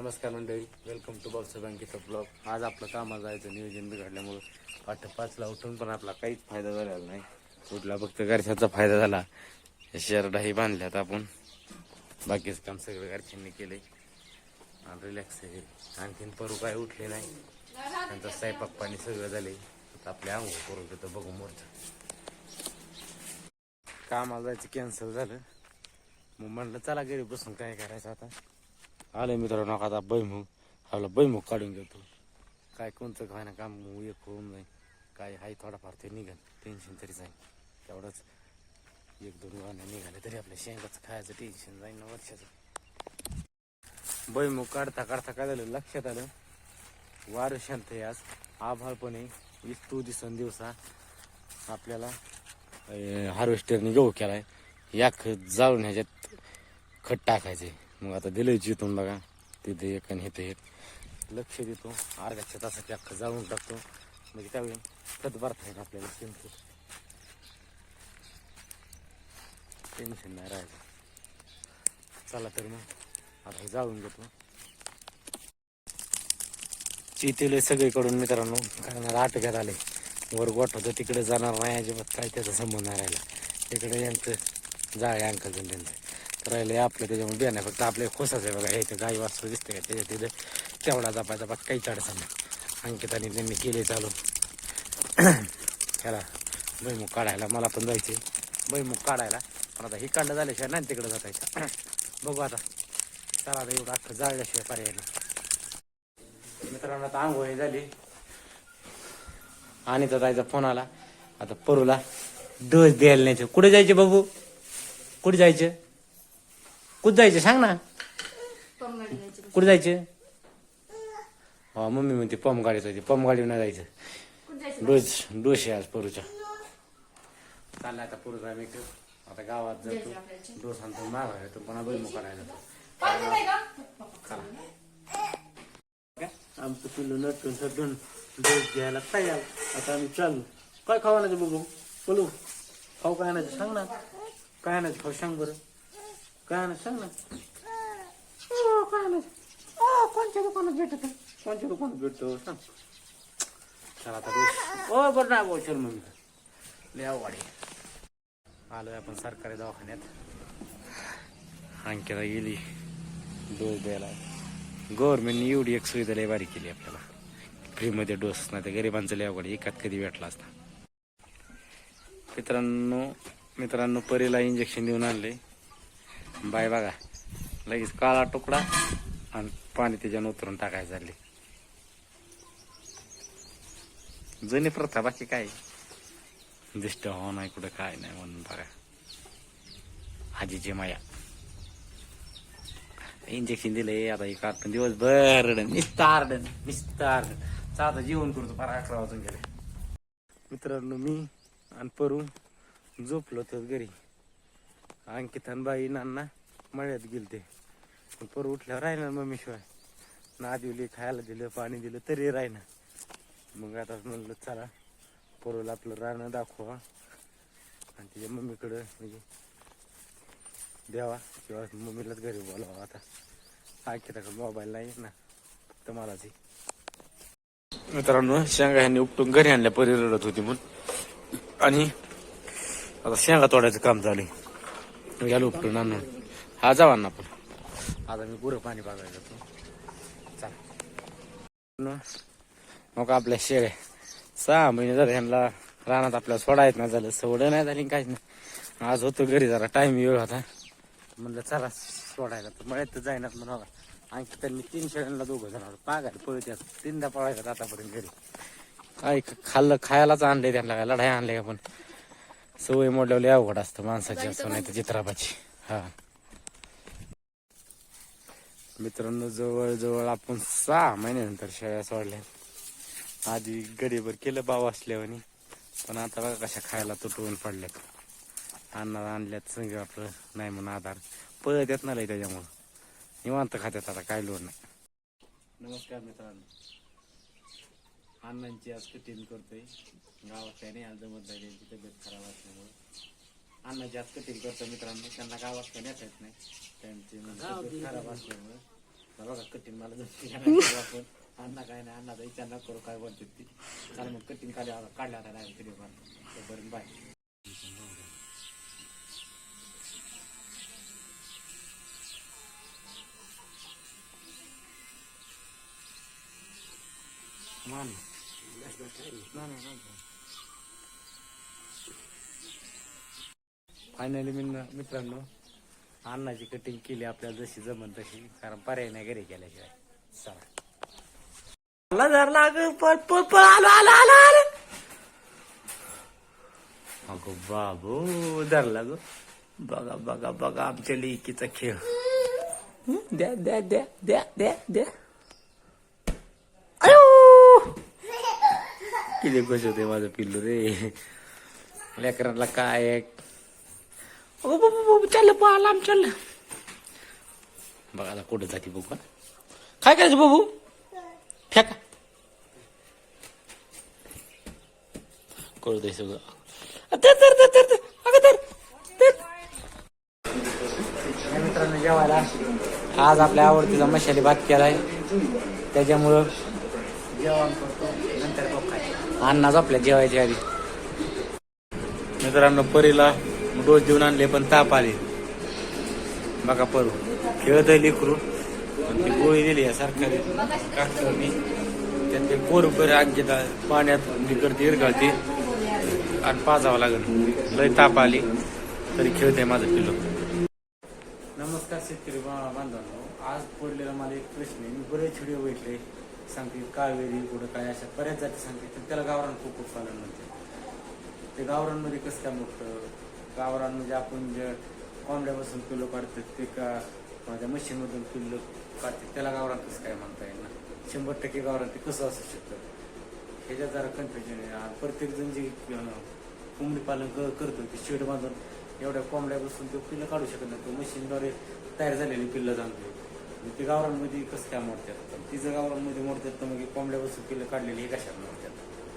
नमस्कार मंडळी welcome to बाबसा बँकेचा ब्लॉग आज आपलं कामाला जायचं नियोजन बिघडल्यामुळं पाठ पाचला उठून पण आपला काहीच फायदा झालेला नाही. कुठला फक्त घरच्याचा फायदा झाला. शेरडाही बांधल्यात आपण. बाकीचं काम सगळं घरच्यांनी केले आणि रिलॅक्स आहे. आणखीन परू काय उठले नाही. त्यांचं स्वयंपाक पाणी सगळं झाले आपल्या अंघोळ करून घेतो बघू मोर्चा. कामाला जायचं कॅन्सल झालं. मग म्हणलं चला घरी बसून काय करायचं आता? आलं मित्रांनो आता बैमुग आपला बैमुग काढून घेतो. काय कोणतं काय ना काम एक होऊन जाईल काय हाय थोडाफार ते निघाल टेन्शन तरी जाईल तेवढंच एक दोन गाण्या निघाले तरी आपल्या शेंगाचं खायचं टेन्शन जाईल ना वर्षाचं. बैमुग काढता काढता काय झालं? लक्षात आलं? वारं शांत आहे आज. आभाळ पण आहे. वीस तू दिसन दिवसा आपल्याला हार्वेस्टरने गहू केलाय. या खत जाळून ह्याच्यात खत टाकायचे मग आता दिलंय चितून बघा. तिथे एक आणि इथे एक. लक्ष देतो. अर्ध्या शेतासाठी अख्खं जाळून टाकतो. म्हणजे त्यावेळी खत भरता येईल आपल्याला शेणखत टेन्शन नाही राहायचं चला तर मग. आता हे जाळून घेतो. चितेले सगळीकडून मित्रांनो कारण आटक्यात आले. वर गोठवतं तिकडे जाणार नाही अजिबात काय त्याचा संबंध नाही राहिला. तिकडे यांचं जाळे अंकल त्यांचं राहिले आपलं त्याच्यामुळे बियाणं फक्त आपले खोसाच आहे बघा हे इथं गाई वाचतो दिसते का? त्याच्या तिथं तेवढा जपायचा बघ काहीच अडचण नाही अंकिताने त्यांनी केले चालू. त्याला बैमुख काढायला मला पण जायचे बैमुख काढायला. पण आता हे काढलं झाल्याशिवाय नाही तिकडे जातायचं. बघू आता. चला आता एवढं अख्खं जाळल्याशिवाय पर्याय नाही. मित्रांनो आता आंघोळी झाली. आणि तर जायचा फोन आला. आता परूला डोस द्यायला नाही कुठे जायचे बघू कुठे जायचं? कुठं जायचं सांग ना. कुठे जायचं? हा मम्मी म्हणते पम गाडीत जायचे पम गाडीवर नाही जायचं. डोस डोस आहे आज परूच्या चालला आता परूचा मी आता गावात जातो. डोस आणतो मागा येतो पुन्हा बैल काढायला जातो. आमचं पिल्लू नटून सटून डोस घ्यायला तयार. आता आम्ही चालू काय खाऊ आणायचं बघू? बोलू. खाऊ काय आणायचं? सांग ना. काय आणायचं खाऊ? सांग बरं. काय आणायचं सांग ना. हो, काय आणायचं हो, दुकानात भेटत कोणत्या दुकानात भेटतो? सांग. चला आता डोस ओ बरं ना बोल चल मग. लय वाडी आलोय आपण सरकारी दवाखान्यात. अंकिता गेली. डोस द्यायला. गव्हर्नमेंटने एवढी एक सुविधा लय बारी केली आपल्याला. फ्रीमध्ये डोस नाही तर गरिबांचं आहे. एकात कधी भेटला असता. मित्रांनो मित्रांनो परीला इंजेक्शन देऊन आणले बाय बघा लगेच काळा तुकडा आणि पाणी त्याच्यानं उतरून टाकायचं झाले. जुनी प्रथा बाकी काय? दिष्ट हो नाही कुठं काय नाही म्हणून बघा. आजीची माया. इंजेक्शन दिले आता एक पण दिवसभर रडन. निस्तार रडन निस्तार जेवण करतो फार अकरा वाजून गेले. मित्रांनो मी आणि परू झोपलो तर घरी. आणखी आणि बाई नाना मळ्यात गेलते. पण उठल्यावर राहिना मम्मी शिवाय. ना दिली खायला दिलं पाणी दिलं तरी राहिना मग आता म्हणलं चला पोरूला आपलं रानं दाखवा. आणि तिच्या मम्मीकडं म्हणजे द्यावा. किंवा मम्मीलाच घरी बोलावा आता. अंकिताकडे मोबाईल नाही ना फक्त मलाच आहे. मित्रांनो शेंगा ह्यांनी उपटून घरी आणल्या परी रडत होती म्हणून. आणि आता शेंगा तोडायचं काम चालू आहे. घ्यायला उपटून आणून हा जावा ना आपण आता मी पुरं पाणी बघायला जातो. चला. मग आपल्या शेळ्या. सहा महिने झाले ह्यांना रानात आपल्याला सोडायच नाही झालं सोड नाही झाली काहीच नाही. आज होतो घरी जरा टाइम वेळ होता. म्हणलं चला सोडायला तर मळ्यात तर जाईनात म्हणाला आणखी त्यांनी तीन शेळ्यांना दोघं जण पागायला पळत्यात तीनदा पळायच्यात आतापर्यंत घरी. काय खाल्लं खायलाच आणले त्यांना काय लढाई आणले का पण. सवय मोडल्यावर अवघड असतं माणसाची असं नाही तर चित्राबाची हा. मित्रांनो जवळजवळ आपण सहा महिन्यानंतर शेळ्या सोडल्या. आधी गडीभर केलं बाव असल्यावानी पण आता बघा कशा खायला तुटवून पडल्यात. अन्नात आणल्यात संग आपलं नाही म्हणून आधार. पळत येत नाही त्याच्यामुळं. निवांत खात्यात आता काय लोड नाही. नमस्कार मित्रांनो. अण्णांची आज कटिंग करतोय. गावात काय नाही आज जमत नाही त्यांची तब्येत खराब असल्यामुळं. अण्णाची आज कटिंग करतो मित्रांनो. त्यांना गावात काय नेता येत नाही. त्यांची म्हणजे तब्येत खराब असल्यामुळं. बघा कठीण मला जमते आपण. अण्णा काय नाही अण्णाचा विचार न करू काय बोलते ती. चालेल मग कठीण काढल्या काढल्या पण तोपर्यंत बाय फायनली मी मित्रांनो अन्नाची कटिंग केली आपल्याला जशी जमन तशी कारण पर्याय नाही घरी केल्याशिवाय चला. अगो बाबू धरला गो बघा बघा बघा आमच्या लेकीचा खेळ? द्या द्या द्या द्या द्या द्या. किती खुश होते माझं पिल्लू रे. लेकरांना काय आहे? ओ बाबा बाबा चाललं बा लांब चाललं बघा कुठं जाते बघू काय करायचं बाबू फेका. करू दे सगळं. अ, तर धर, अगं, मित्रांनो जेवायला. आज आपल्या आवडतीचा मशाली भात केलाय. त्याच्यामुळं जेवण करतो. नंतर अन्नाच आपल्या जेवायच्या आधी. मित्रांनो परीला डोस देऊन आणले पण ताप आले. बघा परू. खेळत लेकरू पण ती गोळी दिली या सरकारी त्यांचे त्यात ते पोर बरं अंकिता पाण्यात निकडते इरगाळते आणि पाजावं लागेल. लय ताप आली. तरी खेळते माझं पिलो नमस्कार शेतकरी बांधवांनो. आज पडलेला मला एक प्रश्न आहे. मी बरेच व्हिडिओ बघितले. सांगतील कावेरी कुठं काय अशा बऱ्याच जाती सांगतील. तर त्याला गावरान खूप पालन म्हणते ते गावरांमध्ये कसं काय मोठं? गावरान म्हणजे आपण जे कोंबड्यापासून पिल्लो काढतात ते का माझ्या मशीनमधून पिल्लो काढते त्याला गावरान कसं काय म्हणता येईल ना? शंभर टक्के गावरान ते कसं असू शकतं? ह्याच्यात जरा कन्फ्युजन आहे. प्रत्येकजण प्रत्येक जण जे कोंबडी पालन करतो ते शेड बांधून एवढ्या कोंबड्यापासून तो पिल्लं काढू शकत नाही. तो मशीनद्वारे तयार झालेली पिल्लं जाणतो म्हणजे ते गावरांमध्ये कसं काय मोडतात? पण तिचं गावरांमध्ये मोडतात तर मग कोंबड्या कोंबड्यापासून केलं काढलेली हे कशात मोडतात?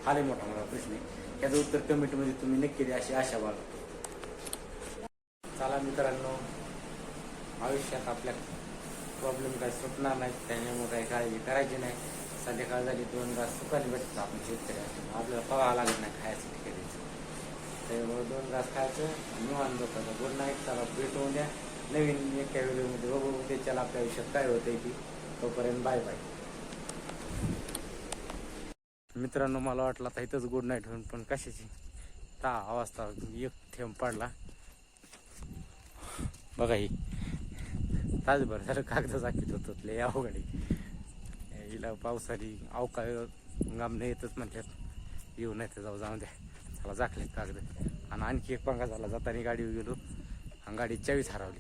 हा लय मोठा मला प्रश्न आहे. त्याचं उत्तर कमेंटमध्ये तुम्ही नक्की द्या अशी आशा बाळगतो. चला मित्रांनो आयुष्यात आपल्या प्रॉब्लेम काय सुटणार नाही त्याच्यामुळे काही काळजी करायची नाही. संध्याकाळ झाली दोन घास सुखाने भेटतात आपण शेतकरी आपल्याला पगावं लागत नाही खायचं कधीच. त्यामुळे दोन घास खायचं निवांत झोपायचं. गुड नाईट चला भेटवून द्या. नवीन एका व्हिडिओमध्ये बघू त्याच्याला आपल्या आयुष्यात काय होतंय की तोपर्यंत बाय बाय मित्रांनो मला वाटला तर इथंच गुड नाईट होऊन पण कशाची? ता वाजता एक थेंब पडला. बघा ही. तासभर झालं कागद जाकीत होतो लय अवघड आहे. हिला पावसाळी अवकाळ गामने येतच म्हटल्यात येऊ नाही तर जाऊ जाऊ द्या. चला जाकलेत कागद. आणि आणखी एक पंगा झाला जाताना गाडीवर गेलो आणि गाडी चावीस हरवली.